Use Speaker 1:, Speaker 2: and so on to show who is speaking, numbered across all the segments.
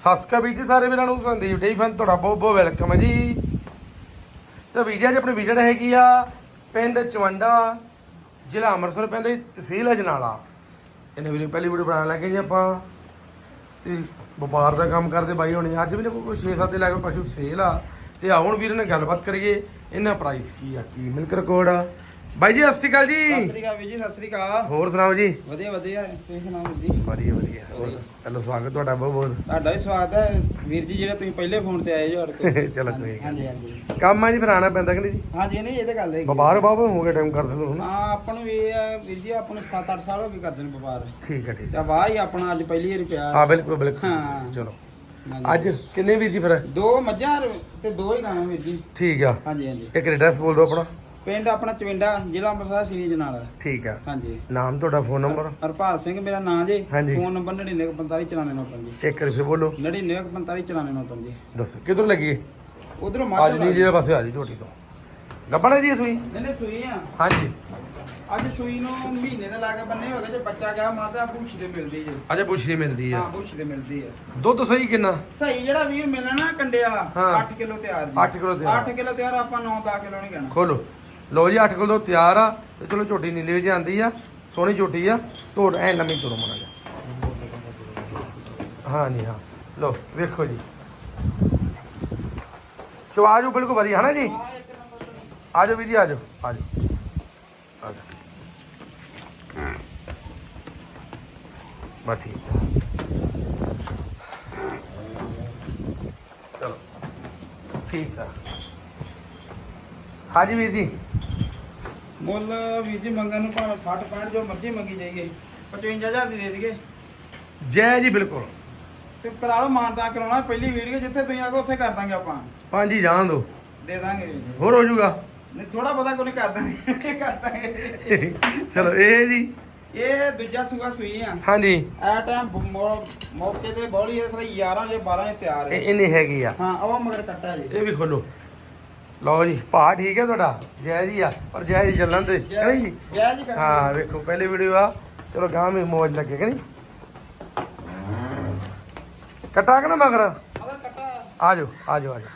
Speaker 1: ਸਸਕਾ ਵੀਰ ਜੀ ਸਾਰੇ ਵੀਰਾਂ ਨੂੰ ਸੰਦੀਪ ਡੇਈ ਫਨ ਤੁਹਾਡਾ ਬਹੁਤ ਬਹੁਤ ਵੈਲਕਮ ਹੈ ਜੀ। ਤੇ ਵੀਜ਼ਾ ਜੀ ਆਪਣੀ ਵਿਜਟ ਹੈਗੀ ਆ ਪਿੰਡ ਚਵੰਡਾ ਜ਼ਿਲ੍ਹਾ ਅੰਮ੍ਰਿਤਸਰ ਪੈਂਦਾ ਜੀ, ਤਹਿਸੀਲ ਅਜਨਾਲਾ। ਇਹਨੇ ਵੀਰੇ ਪਹਿਲੀ ਵੀਡੀਓ ਬਣਾਉਣ ਲੱਗੇ ਜੀ ਆਪਾਂ। ਤੇ ਵਪਾਰ ਦਾ ਕੰਮ ਕਰਦੇ ਬਾਈ ਹੋਣੇ ਅੱਜ ਵੀ ਨੇ ਕੋਈ 6-7 ਦੇ ਲੱਗ ਪਸ਼ੂ ਸੇਲ ਆ। ਤੇ ਆਉਣ ਵੀਰ ਨੇ ਗੱਲਬਾਤ ਕਰੀਏ ਇਹਨਾਂ ਪ੍ਰਾਈਸ ਕੀ ਆ ਕੀ ਮਿਲਕ ਰਿਕਾਰਡ ਆ ਬਾਈ ਜੀ ਸਤਿ ਸ਼੍ਰੀ ਅਕਾਲ
Speaker 2: ਸਤਿ
Speaker 1: ਜੀ
Speaker 2: ਸ੍ਰੀ ਅਕਾਲ ਵੀਰ ਜੀ ਸਤਿ ਸ੍ਰੀ ਅਕਾਲ।
Speaker 1: ਹੋਰ ਸੁਣਾਓ ਜੀ?
Speaker 2: ਵਧੀਆ ਵਧੀਆ। ਤੁਸੀਂ ਸੁਣਾਓ ਵੀਰ ਜੀ?
Speaker 1: ਵਧੀਆ ਵਧੀਆ। ਹੋਰ ਪਹਿਲਾਂ ਸਵਾਗਤ ਤੁਹਾਡਾ ਬਹੁਤ ਬਹੁਤ।
Speaker 2: ਤੁਹਾਡਾ ਵੀ ਸਵਾਗਤ ਹੈ। ਵੀਰ ਜੀ ਜਿਹੜਾ ਤੁਸੀਂ ਪਹਿਲੇ ਫੋਨ ਤੇ ਆਏ ਜੋ ਸਾਡੇ ਕੋਲ।
Speaker 1: ਚਲੋ ਕੋਈ ਗੱਲ
Speaker 2: ਹਾਂਜੀ ਹਾਂਜੀ।
Speaker 1: ਕੰਮ ਆ ਜੀ ਫਿਰ ਆਉਣਾ ਪੈਂਦਾ ਕਿ ਨਹੀਂ ਜੀ?
Speaker 2: ਹਾਂਜੀ ਨਹੀਂ ਇਹ ਤਾਂ ਗੱਲ ਹੈ।
Speaker 1: ਵਪਾਰ ਬਾਬਾ ਹੋ ਗਿਆ ਟਾਈਮ ਕਰਦੇ ਤੁਹਾਨੂੰ
Speaker 2: ਹਾਂ ਆਪਾਂ ਨੂੰ ਵੀ ਇਹ ਆ, ਵੀਰ ਜੀ ਆਪਾਂ ਨੂੰ 7-8 ਸਾਲ ਹੋ ਗਏ ਕਰਦੇ ਨੇ ਵਪਾਰ।
Speaker 1: ਠੀਕ ਹੈ ਠੀਕ
Speaker 2: ਤਾਂ ਵਾਹ ਹੀ ਆਪਣਾ ਅੱਜ ਪਹਿਲੀ ਵਾਰੀ ਪਿਆ।
Speaker 1: ਆ ਬਿਲਕੁਲ ਬਿਲਕੁਲ।
Speaker 2: ਹਾਂ।
Speaker 1: ਚਲੋ।
Speaker 2: ਹਾਂਜੀ।
Speaker 1: ਅੱਜ ਕਿੰਨੇ ਵੀਰ ਜੀ ਫਿਰ?
Speaker 2: ਦੋ ਮੱਝਾਂ ਤੇ ਦੋ ਹੀ ਗਾਵਾਂ ਵੀਰ ਜੀ।
Speaker 1: ਠੀਕ ਆ।
Speaker 2: ਹਾਂਜੀ ਹਾਂਜੀ।
Speaker 1: ਇੱਕ ਐਡਰੈਸ ਬੋਲ ਦਿਓ ਆਪਣਾ।
Speaker 2: ਪਿੰਡ ਆਪਣਾ ਚਵਿੰਡਾ ਜ਼ਿਲ੍ਹਾ ਅੰਮ੍ਰਿਤਸਰ ਸ੍ਰੀ ਜਨਾਲਾ
Speaker 1: ਠੀਕ ਆ।
Speaker 2: ਹਾਂਜੀ।
Speaker 1: ਨਾਮ ਤੁਹਾਡਾ ਫੋਨ ਨੰਬਰ
Speaker 2: ਹਰਪਾਲ ਸਿੰਘ ਮੇਰਾ ਨਾਂ ਜੇ।
Speaker 1: ਹਾਂਜੀ।
Speaker 2: ਫੋਨ ਨੰਬਰ 9945
Speaker 1: ਇੱਕ ਵਾਰੀ ਫਿਰ ਬੋਲੋ।
Speaker 2: 9945
Speaker 1: ਦੱਸੋ ਕਿੱਧਰ ਲੱਗੀ
Speaker 2: ਉਧਰੋਂ
Speaker 1: ਅੱਜ
Speaker 2: ਮੱਝ
Speaker 1: ਨਹੀਂ ਜਿਹੜੇ ਪਾਸੇ ਆ ਜੀ ਝੋਟੀ ਤੋਂ। ਗੱਬਣਾ ਜੀ ਸੂਈ?
Speaker 2: ਨਹੀਂ ਨਹੀਂ ਸੂਈ ਆ।
Speaker 1: ਹਾਂਜੀ।
Speaker 2: ਅੱਜ ਸੂਈ ਨੂੰ ਮਹੀਨੇ ਦਾ ਲਾ ਕੇ ਬੰਨੇ ਹੋ ਗਏ ਜੇ ਬੱਚਾ ਗਿਆ ਮਾਤਾ ਪੁੱਛ ਦੇ ਮਿਲਦੀ ਜੇ।
Speaker 1: ਅਜੇ ਪੁੱਛਣੀ ਮਿਲਦੀ ਆ।
Speaker 2: ਹਾਂ ਪੁੱਛ ਦੇ ਮਿਲਦੀ ਆ।
Speaker 1: ਦੁੱਧ ਸਹੀ ਕਿੰਨਾ?
Speaker 2: ਸਹੀ ਜਿਹੜਾ ਵੀਰ ਮਿਲਣਾ ਨਾ ਕੰਡੇ ਵਾਲਾ
Speaker 1: ਹਾਂ।
Speaker 2: 8 ਕਿਲੋ ਤਿਆਰ ਜੀ।
Speaker 1: ਅੱਠ ਕਿੱਲੋ ਤਿਆਰ।
Speaker 2: 8 ਕਿਲੋ ਤਿਆਰ ਆਪਾਂ 9-10 ਕਿਲੋ ਨਹੀਂ ਕਹਿਣਾ।
Speaker 1: ਖੋਲੋ। ਲੋ ਜੀ 8 ਕਿਲੋ ਤਿਆਰ ਆ ਤੇ ਚਲੋ ਝੋਟੀ ਨੀਲੇ ਵਿੱਚ ਆਂਦੀ ਆ, ਸੋਹਣੀ ਝੋਟੀ ਆ ਤੋੜ ਐ ਨਵੀਂ ਤੋੜ ਮਣਾ ਜਾ। ਹਾਂ ਨਹੀਂ ਹਾਂ। ਲੋ ਵੇਖੋ ਜੀ। ਚਵਾਜੂ ਬਿਲਕੁਲ ਵਧੀਆ ਹੈ ਨਾ ਜੀ
Speaker 2: ਹਾਂ ਇੱਕ ਨੰਬਰ
Speaker 1: ਆਜੋ ਵੀ ਜੀ ਆਜੋ ਆਜੋ ਆਜੋ ਬਸ ਠੀਕ ਹੈ ਚਲੋ, ਠੀਕ ਆ। ਹਾਂਜੀ ਵੀਰ ਜੀ।
Speaker 2: ਮੁੱਲ ਵੀਰ ਜੀ ਮੰਗਣ ਨੂੰ ਭਾਵੇਂ 60 65 ਜੋ ਮਰਜ਼ੀ ਮੰਗੀ ਜਾਈਏ 55000 ਦੀ ਦੇ ਦਈਏ।
Speaker 1: ਜੈ ਜੀ ਬਿਲਕੁਲ।
Speaker 2: ਤੇ ਕਰਾ ਲਓ ਮਾਨਤਾ ਕਰਾਉਣਾ ਪਹਿਲੀ ਵੀਡੀਓ ਜਿੱਥੇ ਤੁਸੀਂ ਆਗੋ ਉੱਥੇ ਕਰ ਦਾਂਗੇ ਆਪਾਂ।
Speaker 1: ਪੰਜ ਹੀ ਜਾਣ ਦੋ।
Speaker 2: ਦੇ ਦਾਂਗੇ। ਵੀਰ ਜੀ
Speaker 1: ਹੋਰ ਹੋ ਜਾਊਗਾ।
Speaker 2: ਨਹੀਂ ਥੋੜਾ ਬਹੁਤਾ ਕੋਈ ਕਰ ਦਾਂਗੇ ਕਰ ਦਾਂਗੇ।
Speaker 1: ਚਲੋ ਇਹ ਜੀ।
Speaker 2: ਇਹ ਦੂਜਾ ਸੂਆ ਸੂਈ ਆ।
Speaker 1: ਹਾਂਜੀ।
Speaker 2: ਆ ਟਾਈਮ ਮੌਕੇ ਤੇ ਬੋਲੀ ਇਸ ਤਰ੍ਹਾਂ 11 ਜੇ 12 ਜੇ ਤਿਆਰ
Speaker 1: ਇਹ
Speaker 2: ਹੈ
Speaker 1: ਹੈਗੀ ਆ।
Speaker 2: ਹਾਂ ਉਹ ਮਗਰ ਕੱਟਾ ਜੀ।
Speaker 1: ਇਹ ਵੀ ਖੋਲੋ। ਲਓ ਜੀ ਭਾ ਠੀਕ ਹੈ ਤੁਹਾਡਾ? ਜੈ ਜੀ ਆ ਪਰ ਜੈ ਜੀ ਚੱਲਣ ਦੇ ਨਹੀਂ? ਜੀ
Speaker 2: ਜੈ ਜੀ
Speaker 1: ਹਾਂ ਵੇਖੋ ਪਹਿਲੀ ਵੀਡੀਓ ਆ। ਚਲੋ ਗਾਂ ਵੀ ਮੌਜ ਲੱਗੇ ਕਿ ਨਹੀਂ? ਕਟਾ ਕੇ ਨਾ ਮਗਰ?
Speaker 2: ਮਗਰ ਕੱਟਾ।
Speaker 1: ਆ ਜਾਓ ਆ ਜਾਓ ਆ ਜਾਓ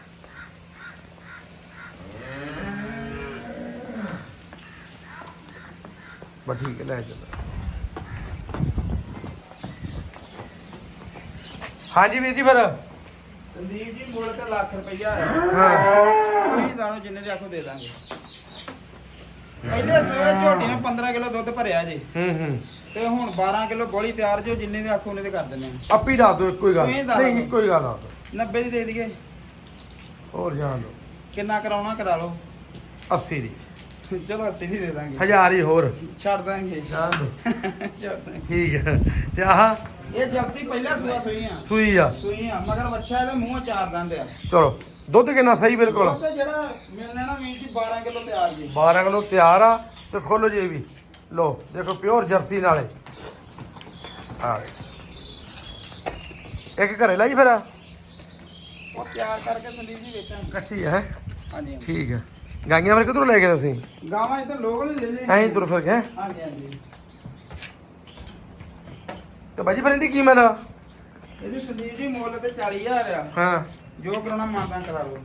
Speaker 1: ਬਸ ਠੀਕ ਹੈ ਲੈ ਚੱਲੋ। ਹਾਂਜੀ ਵੀਰ ਜੀ ਫਿਰ।
Speaker 2: ਸੰਦੀਪ ਜੀ ਮੁੱਲ ਤੇ ਲੱਖ ਰੁਪਈਆ। ਹੈ। ਦਾਣੋ ਜਿੰਨੇ ਦੇ ਆਖੋ ਦੇ ਦਾਂਗੇ। ਪਹਿਲੇ ਸਵੇਰ ਝੋਟੀ ਨੇ 15 ਕਿਲੋ ਦੁੱਧ ਭਰਿਆ ਜੀ।
Speaker 1: ਹੂੰ ਹੂੰ।
Speaker 2: ਤੇ ਹੁਣ 12 ਕਿਲੋ ਬੋਲੀ ਤਿਆਰ ਜੋ ਜਿੰਨੇ ਦੇ ਆਖੋ ਉਹਨੇ ਦੇ ਕਰ ਦਿੰਦੇ
Speaker 1: ਆਪੀ ਦੱਸ ਦਿਓ ਇੱਕੋ ਹੀ ਗੱਲ।
Speaker 2: ਤੁਸੀਂ ਦੱਸ
Speaker 1: ਨਹੀਂ
Speaker 2: ਦਿਓ।
Speaker 1: ਇੱਕੋ ਹੀ ਗੱਲ ਦੱਸ ਦਿਓ
Speaker 2: ਆ। 90 ਦੀ ਦੇ ਦਈਏ।
Speaker 1: ਹੋਰ ਜਾਣ ਦਿਓ।
Speaker 2: ਕਿੰਨਾ ਕਰਾਉਣਾ ਕਰਾ ਲਓ।
Speaker 1: 80 ਦੀ।
Speaker 2: ਚਲੋ 80 ਦੀ ਦੇ ਦਾਂਗੇ।
Speaker 1: ਹਜ਼ਾਰ ਹੀ ਹੋਰ।
Speaker 2: ਛੱਡ ਦਾਂਗੇ। ਛੱਡ ਦਾਂਗੇ।
Speaker 1: ਠੀਕ ਹੈ। ਤੇ ਆਹ
Speaker 2: ਇਹ ਜਲਸੀ ਪਹਿਲਾ ਸੂਆ ਸੂਈ ਆ।
Speaker 1: ਸੂਈ ਆ।
Speaker 2: ਸੂਈ ਆ ਮਗਰ ਬੱਚਾ ਇਹਦੇ ਮੂੰਹ ਚਾਰ ਦੰਦ ਆ।
Speaker 1: ਚਲੋ ਦੁੱਧ ਕਿੰਨਾ ਸਹੀ ਬਿਲਕੁਲ?
Speaker 2: ਉਹ ਤੇ ਜਿਹੜਾ ਮਿਲਣਾ ਨਾ ਵੀਰ ਜੀ 12 ਕਿਲੋ ਤਿਆਰ ਜੀ।
Speaker 1: 12 ਕਿਲੋ ਤਿਆਰ ਆ ਤੇ ਖੋਲੋ ਜੀ ਇਹ ਵੀ। ਲੋ ਦੇਖੋ ਪਿਓਰ ਜਰਸੀ ਨਾਲੇ ਆ ਇੱਕ ਘਰੇ ਲਈ ਫਿਰ?
Speaker 2: ਉਹ ਤਿਆਰ ਕਰਕੇ ਸੰਦੀਪ ਜੀ ਵੇਚਾਂਗੇ।
Speaker 1: ਕੱਚੀ ਹੈ?
Speaker 2: ਹਾਂਜੀ ਹਾਂਜੀ।
Speaker 1: ਠੀਕ ਹੈ ਗਾਈਆਂ ਫਿਰ ਕਿਧਰੋਂ ਲੈ ਗਏ ਤੁਸੀਂ?
Speaker 2: ਗਾਵਾਂ ਇੱਥੇ ਲੋਕਲ ਹੀ ਲੈ ਲੈ
Speaker 1: ਐਂ ਤੁਰ ਫਿਰ ਗਏ
Speaker 2: ਹਾਂਜੀ ਹਾਂਜੀ।
Speaker 1: ਤੇ ਬਾਜੀ ਫਿਰ ਇਹਦੀ ਕੀਮਤ ਆ
Speaker 2: ਇਹਦੀ ਸੰਦੀਪ ਜੀ ਮੁੱਲ ਤੇ 40000 ਆ।
Speaker 1: ਹਾਂ।
Speaker 2: ਜੋ ਕਰਾਉਣਾ ਮਾਨਦਾਨ ਕਰਾ ਲਓ।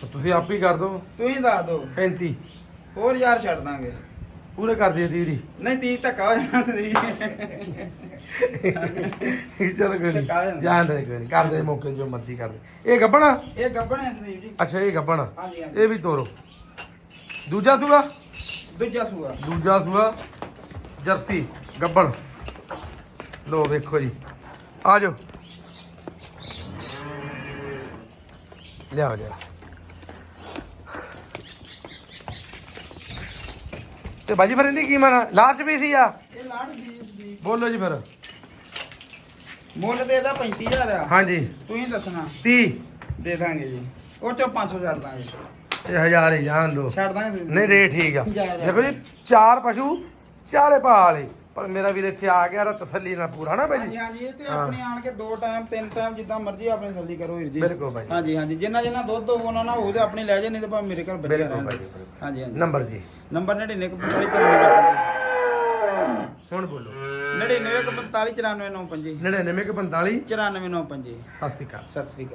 Speaker 1: ਤਾਂ ਤੁਸੀਂ ਆਪ ਹੀ ਕਰ ਦਿਓ
Speaker 2: ਤੁਸੀਂ ਦੱਸ ਦਿਓ
Speaker 1: 35
Speaker 2: ਹੋਰ ਯਾਰ ਛੱਡ ਦਾਂਗੇ।
Speaker 1: ਪੂਰੇ ਕਰ ਦਿਓ ਦੀਦੀ
Speaker 2: ਨਹੀਂ ਤੀ ਧੱਕਾ ਹੋ ਜਾਣਾ ਸੰਦੀਪ
Speaker 1: ਚਲੋ ਕੋਈ
Speaker 2: ਧੱਕਾ ਹੋ
Speaker 1: ਨਹੀਂ। ਜਾਣ ਦੇ ਕੋਈ ਨਹੀਂ। ਕਰ ਦੇ ਮੌਕੇ ਜੋ ਮਰਜ਼ੀ ਕਰ ਦੇ। ਇਹ ਗੱਬਣਾ?
Speaker 2: ਇਹ ਗੱਬਣ ਹੈ ਸੰਦੀਪ ਜੀ।
Speaker 1: ਅੱਛਾ ਇਹ ਗੱਬਣਾ।
Speaker 2: ਹਾਂਜੀ ਹਾਂਜੀ।
Speaker 1: ਇਹ ਵੀ ਤੋਰੋ। ਦੂਜਾ ਸੂਆ?
Speaker 2: ਦੂਜਾ ਸੂਆ।
Speaker 1: ਦੂਜਾ ਸੂਆ। ਜਰਸੀ। ਗੱਬਣ। ਲੋ ਵੇਖੋ ਜੀ। ਆ ਜਾਓ। ਲਿਆਓ ਲਿਆ ਤੇ ਬਾਜੀ ਫਿਰ ਇਹਦੀ ਕੀਮਤ ਆ ਲਾਸਟ ਵੀ ਸੀ ਆ।
Speaker 2: ਇਹ ਦੀ ਦੀ
Speaker 1: ਬੋਲੋ ਜੀ ਫਿਰ।
Speaker 2: ਮੁੱਲ ਤੇ ਇਹਦਾ 35000 ਆ।
Speaker 1: ਹਾਂਜੀ।
Speaker 2: ਤੁਸੀਂ ਦੱਸਣਾ।
Speaker 1: 30
Speaker 2: ਦੇ ਦਾਂਗੇ ਜੀ। ਉਹ ਚੋਂ 500 ਛੱਡ ਦਾਂਗੇ।
Speaker 1: ਇਹ ਹਜ਼ਾਰ ਹੀ ਜਾਣ ਦੋ
Speaker 2: ਛੱਡ ਦਾਂਗੇ।
Speaker 1: ਨਹੀਂ ਰੇਟ ਠੀਕ ਆ। ਦੇਖੋ ਜੀ ਚਾਰ ਪਸ਼ੂ ਚਾਰੇ ਪਾ ਵਾਲੇ। ਪਰ ਮੇਰਾ ਵੀਰ ਇੱਥੇ ਆ ਗਿਆ ਤਾਂ ਤਸੱਲੀ ਨਾਲ ਪੂਰਾ ਨਾ ਭਾਈ
Speaker 2: ਹਾਂਜੀ
Speaker 1: ਜੀ?
Speaker 2: ਹਾਂਜੀ ਇਹ ਤੇ। ਆਪਣੀ ਆਣ ਕੇ ਦੋ ਟਾਈਮ ਤਿੰਨ ਟਾਈਮ ਜਿੱਦਾਂ ਮਰਜ਼ੀ ਆਪਣੀ ਜਲਦੀ ਕਰੋ ਵੀਰ ਜੀ।
Speaker 1: ਬਿਲਕੁਲ ਭਾਈ
Speaker 2: ਹਾਂਜੀ ਹਾਂਜੀ ਜਿੰਨਾ ਜਿੰਨਾ ਦੁੱਧ ਹੋਊ ਉਹਨਾਂ ਨਾਲ ਉਹਦੇ ਆਪਣੀ ਲੈ ਜਾ ਨਹੀਂ ਤਾਂ ਭਾਵੇਂ ਮੇਰੇ ਘਰ ਬੱਚੇ
Speaker 1: ਬਿਲਕੁਲ
Speaker 2: ਰਹਿਣ
Speaker 1: ਭਾਈ ਜੀ, ਬਿਲਕੁਲ।
Speaker 2: ਹਾਂਜੀ ਹਾਂਜੀ।
Speaker 1: ਨੰਬਰ ਜੀ।
Speaker 2: ਨੰਬਰ 99 45
Speaker 1: ਹੁਣ ਬੋਲੋ।
Speaker 2: 99 45 94 95
Speaker 1: 99 45
Speaker 2: 94 95
Speaker 1: ਸਤਿ ਸ਼੍ਰੀ ਅਕਾਲ।
Speaker 2: ਸਤਿ ਸ੍ਰੀ ਅਕਾਲ।